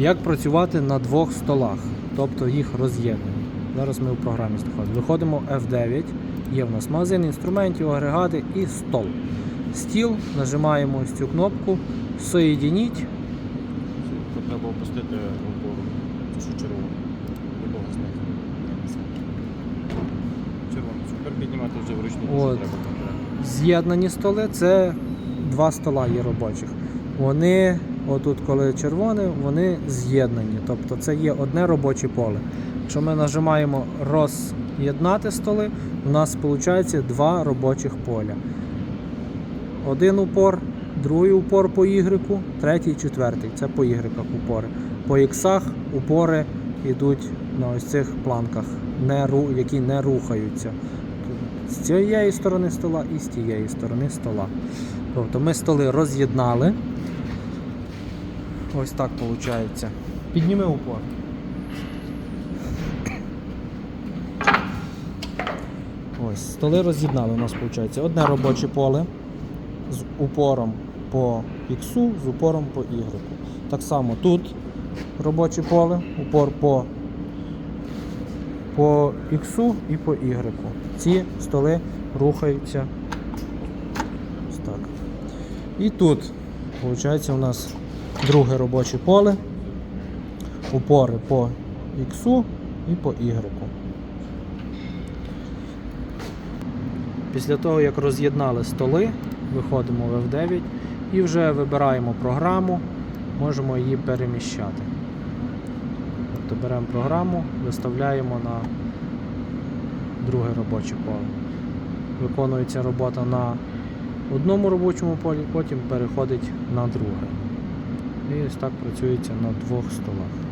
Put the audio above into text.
Як працювати на двох столах, тобто їх роз'єднуємо. Зараз ми в програмі знаходимо. Виходимо F9, є в нас магазин інструментів, агрегати і стол. Стіл, нажимаємо ось цю кнопку, соєдініть. Тут треба опустити опору. Що знизу. Червоно. Тепер піднімати вже вручну. З'єднані столи це два стола є робочих. Вони, отут, коли червоне, вони з'єднані. Тобто це є одне робоче поле. Якщо ми нажимаємо роз'єднати столи, у нас виходить два робочих поля. Один упор, другий упор по Y, третій, четвертий. Це по Y упори. По X упори йдуть на ось цих планках, які не рухаються з цієї сторони стола і з тієї сторони стола. Тобто ми столи роз'єднали. Ось так виходить. Підніми упор. Ось, столи роз'єднали у нас виходить. Одне робоче поле з упором по X, з упором по Y. Так само тут робоче поле, упор по по X і по Y. Ці столи рухаються. Ось так. І тут, виходить, у нас друге робоче поле, упори по X і по Y. Після того, як роз'єднали столи, виходимо в F9 і вже вибираємо програму, можемо її переміщати. Тобто беремо програму, виставляємо на друге робоче поле. Виконується робота на одному робочому полі, потім переходить на друге. І ось так працюється на двох столах.